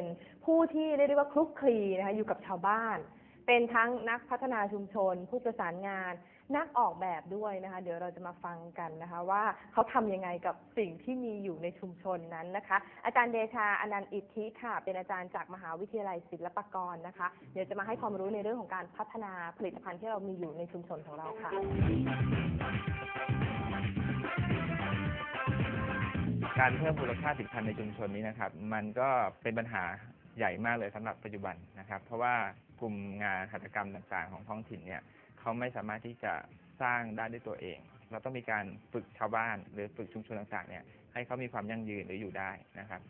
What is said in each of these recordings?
เป็นผู้ที่เรียกได้ว่าคลุกคลีนะคะอยู่กับชาวบ้าน เป็นทั้งนักพัฒนาชุมชน ผู้ประสานงาน นักออกแบบด้วยนะคะ เดี๋ยวเราจะมาฟังกันนะคะ ว่าเขาทำยังไงกับสิ่งที่มีอยู่ในชุมชนนั้นนะคะ อาจารย์เดชาอนันต์อิทธิค่ะ เป็นอาจารย์จากมหาวิทยาลัยศิลปากรนะคะ เดี๋ยวจะมาให้ความรู้ในเรื่องของการพัฒนาผลิตภัณฑ์ที่เรามีอยู่ในชุมชนของเราค่ะ การเพิ่มมูลค่าผลิตภัณฑ์ในชุมชนนี้นะครับ มันก็เป็นปัญหาใหญ่มากเลยสำหรับปัจจุบันนะครับ เพราะว่ากลุ่มงานหัตถกรรมต่างๆ ของท้องถิ่นเนี่ยเขาไม่สามารถที่จะสร้างได้ด้วยตัวเอง เราต้องมีการฝึกชาวบ้านหรือฝึกชุมชนต่างๆเนี่ยให้เขามีความยั่งยืนหรืออยู่ได้นะครับ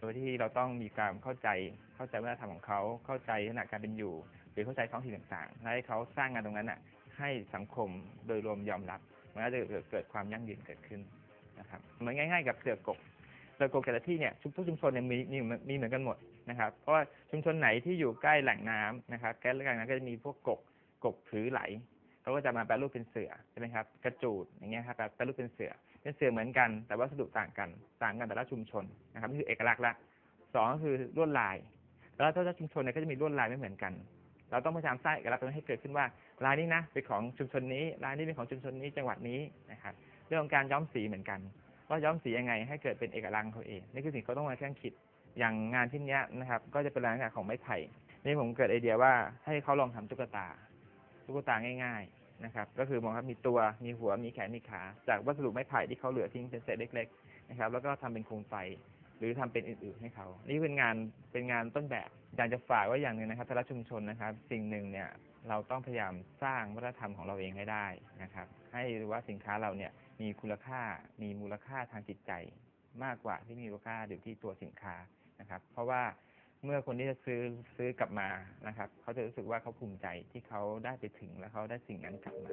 โดยที่เราต้องมีความเข้าใจเข้าใจวัฒนธรรมของเขาเข้าใจขนาดการเป็นอยู่ หรือเข้าใจท้องถิ่นต่างๆและให้เขาสร้างงานตรงนั้นน่ะให้สังคมโดยรวมยอมรับมันก็จะเกิดเกิดความยั่งยืนเกิดขึ้น นะครับเหมือนง่าย ๆ กับเสือกกเสือกกแต่ละที่เนี่ยทุกทุชุมชนเนี่ยมีมีมีเหมือนกันหมดนะครับ เพราะว่าชุมชนไหนที่อยู่ใกล้แหล่งน้ำนะครับใกล้แหล่งน้ำก็จะมีพวกกกกกผือไหลเขาก็จะมาแปรรูปเป็นเสือใช่ไหมครับ กระจูดอย่างเงี้ยครับแปรรูปเป็นเสือเป็นเสือเหมือนกัน แต่วัสดุต่างกันต่างกันแต่ละชุมชนนะครับนี่คือเอกลักษณ์ละสองก็คือลวดลาย แล้วแต่ละชุมชนเนี่ยก็จะมีลวดลายไม่เหมือนกัน เราต้องพยายามสร้างเอกลักษณ์ตรงนี้ให้เกิดขึ้นว่าลายนี้นะเป็นของชุมชนนี้ลายนี้เป็นของชุมชนนี้จังหวัดนี้นะครับ เรื่องของการย้อมสีเหมือนกันว่าย้อมสียังไงให้เกิดเป็นเอกลักษณ์ของเขาเองนี่คือสิ่งที่เขาต้องมาเครื่องคิดอย่างงานที่เนี้นะครับ ก็จะเป็นงานของไม้ไผ่นี่ผมเกิดไอเดียว่าให้เขาลองทำตุ๊กตา ตุ๊กตาง่ายๆนะครับ ก็คือมองครับมีตัวมีหัวมีแขนมีขา จากวัสดุไม้ไผ่ที่เขาเหลือทิ้งเป็นเศษเล็ก ๆ นะครับ แล้วก็ทำเป็นโคมไฟ หรือทำเป็นอื่นๆให้เขา นี่เป็นงานเป็นงานต้นแบบอยากจะฝากไว้อย่างหนึ่งนะครับแต่ละชุมชนนะครับ สิ่งหนึ่งเนี่ยเราต้องพยายามสร้างวัฒนธรรมของเราเองให้ได้นะครับ ให้รู้ว่าสินค้าเราเนี่ยมีคุณค่ามีมูลค่าทางจิตใจมากกว่าที่มีมูลค่าอยู่ที่ตัวสินค้านะครับ เพราะว่าเมื่อคนที่จะซื้อซื้อกลับมานะครับ เขาจะรู้สึกว่าเขาภูมิใจที่เขาได้ไปถึงและเขาได้สิ่งนั้นกลับมา